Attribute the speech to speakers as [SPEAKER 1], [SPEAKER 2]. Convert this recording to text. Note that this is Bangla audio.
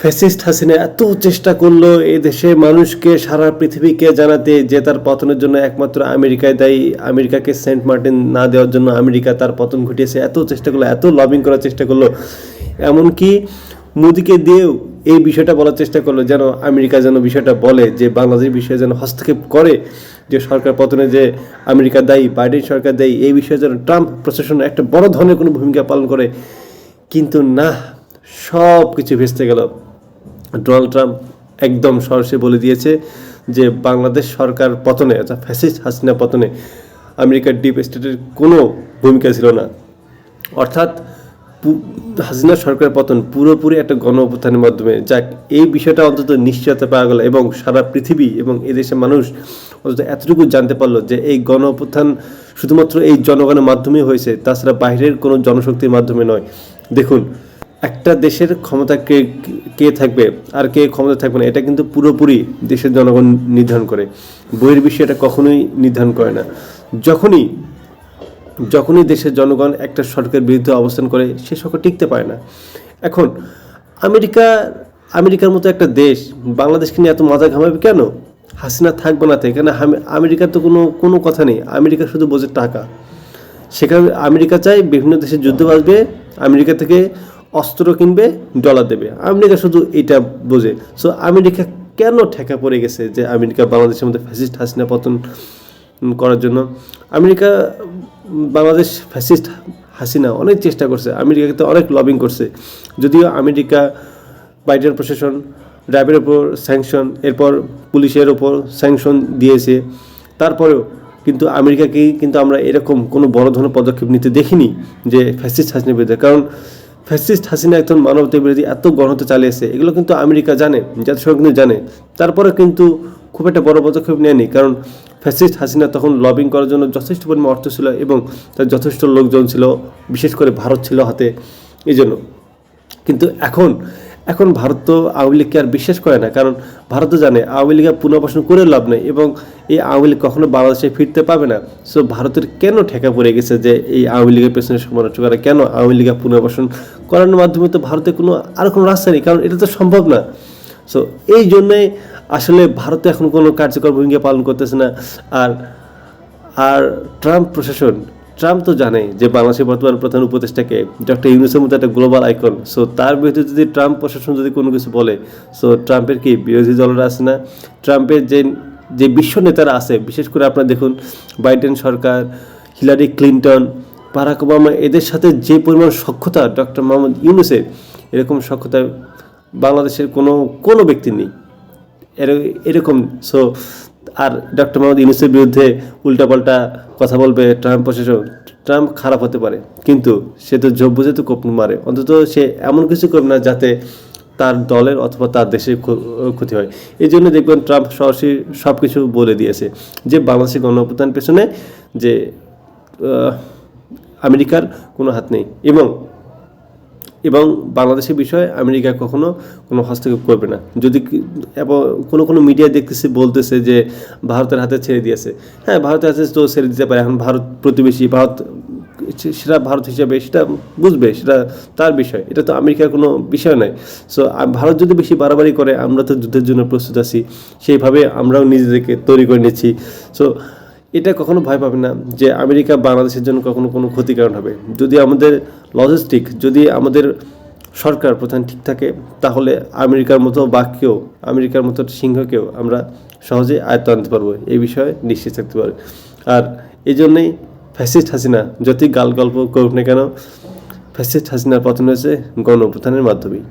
[SPEAKER 1] ফ্যাসিস্ট হাসিনা এত চেষ্টা করল এই দেশে মানুষকে সারা পৃথিবীকে জানাতে যে তার পতনের জন্য একমাত্র আমেরিকায় দায়ী, আমেরিকাকে সেন্ট মার্টিন না দেওয়ার জন্য আমেরিকা তার পতন ঘটিয়েছে। এত চেষ্টা করল, এত লবিং করার চেষ্টা করল। এমনকি মোদিকে দিয়েও এই বিষয়টা বলার চেষ্টা করল যেন আমেরিকা যেন বিষয়টা বলে যে বাংলাদেশ বিষয়ে যেন হস্তক্ষেপ করে যে সরকার পতনে যে আমেরিকা দায়ী, বাইডেন সরকার দায়ী, এই বিষয়ে যেন ট্রাম্প প্রশাসন একটা বড় ধরনের কোনো ভূমিকা পালন করে। কিন্তু না সব কিছু ভেস্তে গেল। ডোনাল্ড ট্রাম্প একদম সরাসরি বলে দিয়েছে যে বাংলাদেশ সরকার পতনে, অর্থাৎ ফ্যাসিস্ট হাসিনা পতনে আমেরিকার ডিপ স্টেটের কোনো ভূমিকা ছিল না। অর্থাৎ হাসিনা সরকারের পতন পুরোপুরি একটা গণ অভ্যুত্থানের মাধ্যমে। যাক, এই বিষয়টা অন্তত নিশ্চয়তা পাওয়া গেল এবং সারা পৃথিবী এবং এদেশের মানুষ অন্তত এতটুকু জানতে পারল যে এই গণ অভ্যুত্থান শুধুমাত্র এই জনগণের মাধ্যমেই হয়েছে, তাছাড়া বাইরের কোনো জনশক্তির মাধ্যমে নয়। দেখুন একটা দেশের ক্ষমতা কে কে থাকবে আর কে ক্ষমতা থাকবে না, এটা কিন্তু পুরোপুরি দেশের জনগণ নির্ধারণ করে। বইয়ের বিষয়ে এটা কখনোই নির্ধারণ করে না। যখনই যখনই দেশের জনগণ একটা সরকারের বিরুদ্ধে অবস্থান করে, সে সরকার টিকতে পারে না। এখন, আমেরিকা, আমেরিকার মতো একটা দেশ, বাংলাদেশকে নিয়ে এত মাথা ঘামাবে কেন? হাসিনা থাকবে না থেকে কেন আমে- আমেরিকার তো কোনো কোনো কথা নেই। আমেরিকা শুধু বোঝে টাকা। সেখানে আমেরিকা চায় বিভিন্ন দেশে যুদ্ধ বাঁচবে আমেরিকা থেকে অস্ত্র কিনবে, ডলার দেবে। আমেরিকা শুধু এটা বোঝে। সো আমেরিকা কেন ঠেকা পড়ে গেছে যে আমেরিকা বাংলাদেশের মধ্যে ফ্যাসিস্ট হাসিনা পতন করার জন্য? আমেরিকা, বাংলাদেশ ফ্যাসিস্ট হাসিনা অনেক চেষ্টা করছে। আমেরিকাকে তো অনেক লবিং করছে। যদিও আমেরিকা বাইডেন প্রশাসন র্যাবের ওপর স্যাংশন এরপর পুলিশের ওপর স্যাংশন দিয়েছে। তারপরেও কিন্তু আমেরিকাকেই কিন্তু আমরা এরকম কোনো বড় ধরনের পদক্ষেপ নিতে দেখিনি যে ফ্যাসিস্ট হাসিনা বিরুদ্ধে। কারণ ফ্যাসিস্ট হাসিনা একজন মানবতা বিরোধী এত গণহত্যা চালিয়েছে, এগুলো কিন্তু আমেরিকা জানে, জাতিসংঘ কিন্তু জানে। তারপরে কিন্তু খুব একটা বড় পদক্ষেপ নেয়নি, কারণ ফ্যাসিস্ট হাসিনা তখন লবিং করার জন্য যথেষ্ট পরিমাণ অর্থ ছিল এবং তার যথেষ্ট লোকজন ছিল, বিশেষ করে ভারত ছিল হাতে, এই জন্য। কিন্তু এখন এখন ভারত তো আওয়ামী লীগকে আর বিশ্বাস করে না, কারণ ভারত তো জানে আওয়ামী লীগ আর পুনর্বাসন করে লাভ নেই এবং এই আওয়ামী লীগ কখনো বাংলাদেশে ফিরতে পাবে না। সো ভারতের কেন ঠেকা পড়ে গেছে যে এই আওয়ামী লীগের পেছনে করে? কেন আওয়ামী লীগ আর পুনর্বাসন করানোর মাধ্যমে তো ভারতের কোনো আর কোনো রাস্তা নেই? কারণ এটা তো সম্ভব না। সো এই জন্যে আসলে ভারত এখন কোনো কার্যকর ভূমিকা পালন করতেছে না। আর আর ট্রাম্প প্রশাসন ট্রাম্প তো জানে যে বাংলাদেশের বর্তমান প্রধান উপদেষ্টাকে ডক্টর ইউনুসের মতো একটা গ্লোবাল আইকন। সো তার বিরুদ্ধে যদি ট্রাম্প প্রশাসন যদি কোনো কিছু বলে সো ট্রাম্পের কি বিরোধী দলরা আছে না? ট্রাম্পের যে যে বিশ্ব নেতারা আছে, বিশেষ করে আপনারা দেখুন বাইডেন সরকার, হিলারি ক্লিন্টন, বারাক ওবামা, এদের সাথে যে পরিমাণ সক্ষতা ডক্টর মোহাম্মদ ইউনুসের, এরকম সক্ষতা বাংলাদেশের কোনো কোনো ব্যক্তি নেই। এর- এরকম সো আর ডক্টর মোহাম্মদ ইউনুসের বিরুদ্ধে উল্টাপাল্টা কথা বলবে ট্রাম্প প্রশাসন ট্রাম্প খারাপ হতে পারে। কিন্তু সে তো যোগ বুঝে তো মারে, অন্তত সে এমন কিছু করবে না যাতে তার দলের অথবা তার দেশের ক্ষতি হয়। এই জন্য দেখবেন ট্রাম্প সরাসরি সব কিছু বলে দিয়েছে যে বাংলাদেশের গণঅভ্যুত্থান পেছনে যে আমেরিকার কোনো হাত নেই এবং এবং বাংলাদেশের বিষয়ে আমেরিকা কখনো কোনো হস্তক্ষেপ করবে না। যদি এবং, কোনো কোনো মিডিয়া দেখতেছে, বলতেছে যে ভারতের হাতে ছেড়ে দিয়েছে। হ্যাঁ ভারতের হাতে তো ছেড়ে দিতে পারে। এখন ভারত প্রতিবেশী, ভারত সেটা ভারত হিসাবে, সেটা বুঝবে, সেটা তার বিষয়। এটা তো আমেরিকার কোনো বিষয় নয়। সো ভারত যদি বেশি বাড়াবাড়ি করে, আমরা তো যুদ্ধের জন্য প্রস্তুত আছি। সেইভাবে আমরাও নিজেদেরকে তৈরি করে নিচ্ছি। সো এটা কখনো ভয় পাবে না যে আমেরিকা বাংলাদেশের জন্য কখনো কোনো ক্ষতিকারণ হবে। যদি আমাদের লজিস্টিক যদি আমাদের সরকার প্রধান ঠিক থাকে, তাহলে আমেরিকার মতো বাঘকেও, আমেরিকার মতো সিংহকেও আমরা সহজে আয়ত্ত আনতে পারব। এই বিষয়ে নিশ্চিত থাকতে পারব। আর এই জন্যেই ফ্যাসিস্ট হাসিনা, যতই গাল গল্প করুক না কেন, ফ্যাসিস্ট হাসিনার পতন হয়েছে গণ অভ্যুত্থানের মাধ্যমেই।